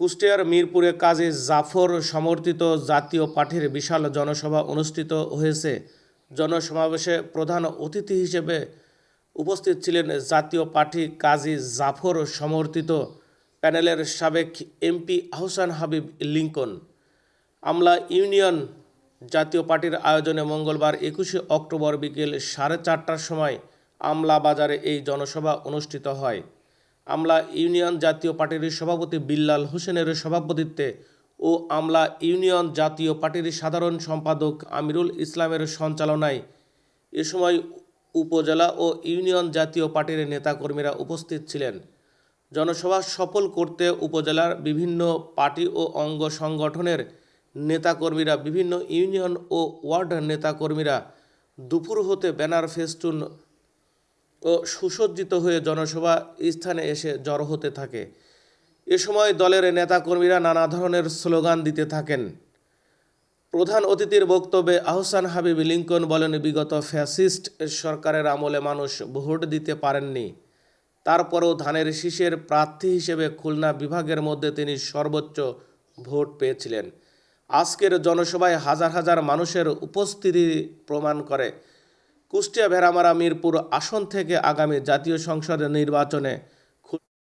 কুষ্টিয়ার মিরপুরে কাজী জাফর সমর্থিত জাতীয় পার্টির বিশাল জনসভা অনুষ্ঠিত হয়েছে। জনসমাবেশে প্রধান অতিথি হিসেবে উপস্থিত ছিলেন জাতীয় পার্টি কাজী জাফর সমর্থিত প্যানেলের সাবেক MP Ahsan Habib Lincoln. Amla union জাতীয় পার্টির আয়োজনে মঙ্গলবার একুশে অক্টোবর বিকেল সাড়ে চারটার সময় আমলা বাজারে এই জনসভা অনুষ্ঠিত হয়। আমলা ইউনিয়ন জাতীয় পার্টির সভাপতি বিল্লাল হোসেনের সভাপতিত্বে ও আমলা ইউনিয়ন জাতীয় পার্টির সাধারণ সম্পাদক আমিরুল ইসলামের সঞ্চালনায় এ সময় উপজেলা ও ইউনিয়ন জাতীয় পার্টির নেতাকর্মীরা উপস্থিত ছিলেন। জনসভা সফল করতে উপজেলার বিভিন্ন পার্টি ও অঙ্গ সংগঠনের নেতাকর্মীরা, বিভিন্ন ইউনিয়ন ও ওয়ার্ড নেতাকর্মীরা দুপুর হতে ব্যানার ফেস্টুন ও সুসজ্জিত হয়ে জনসভা স্থানে এসে জড়ো হতে থাকে। এ সময় দলের নেতাকর্মীরা নানা ধরনের স্লোগান দিতে থাকেন। প্রধান অতিথির বক্তব্যে আহসান হাবিব লিঙ্কন বলেন, বিগত ফ্যাসিস্ট সরকারের আমলে মানুষ ভোট দিতে পারেননি। তারপরও ধানের শীষের প্রার্থী হিসেবে খুলনা বিভাগের মধ্যে তিনি সর্বোচ্চ ভোট পেয়েছিলেন। আজকের জনসভায় হাজার হাজার মানুষের উপস্থিতি প্রমাণ করে কুষ্টিয়া ভেরামারা মিরপুর আসন থেকে আগামী জাতীয় সংসদের নির্বাচনে